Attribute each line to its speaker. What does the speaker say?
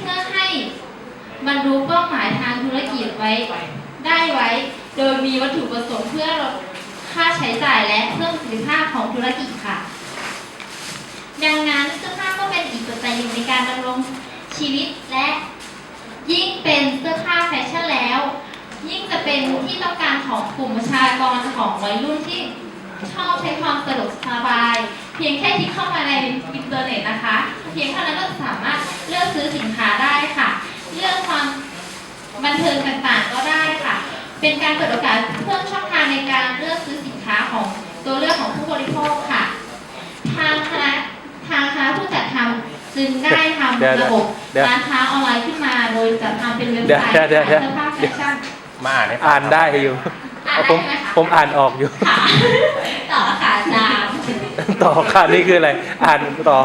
Speaker 1: เพื่อให้บรรลุเป้าหมายทางธุรกิจไว้ได้ไว้ โดยมีวัตถุประสงค์เพื่อค่าใช้จ่ายและเพิ่มประสิทธิภาพของธุรกิจค่ะ ดังนั้นเสื้อผ้าก็เป็นอีกปัจจัยหนึ่งในการดำรงชีวิตและยิ่งเป็นเสื้อผ้าแฟชั่นแล้ว ยิ่งจะเป็นที่ต้องการของกลุ่มประชากรของวัยรุ่นที่ชอบใช้ความสะดวกสบาย เพียงแค่ที่เข้ามาในอินเทอร์เน็ตนะคะ เพียงเท่านั้นก็สามารถเลือกซื้อสินค้าได้ค่ะ เลือกความบั นเทิงต่างๆ ก็ได้ค่ะ เป็นการเปิดโอกาสเพิ่มช่องทางในการเลือกซื้อสินค้าของตัวเลือกของผู้บริโภคค่ะ ทางคณะทางคณะผู้จัดทำจึงได้ท
Speaker 2: เดี๋ยวำ
Speaker 1: ระบบ
Speaker 2: เดี๋ยว
Speaker 1: ร้านค้าออนไลน์ขึ้นมา โดยจัดทำเป็นเว็บไซต์
Speaker 2: เดี๋ยวเดี๋ยวเดี๋ยว
Speaker 1: ขายเสื้อผ้าแฟชั่น
Speaker 3: มาอ่านให้ฟัง
Speaker 2: อ่านได้อยู่
Speaker 1: อ่านได้
Speaker 2: ผม
Speaker 1: ไหมคะ
Speaker 2: ผมอ่านออกอยู่
Speaker 1: ค่ะต่อค่ะอาจารย์
Speaker 2: ต่อค่ะนี่คืออะไร อ่านต่อ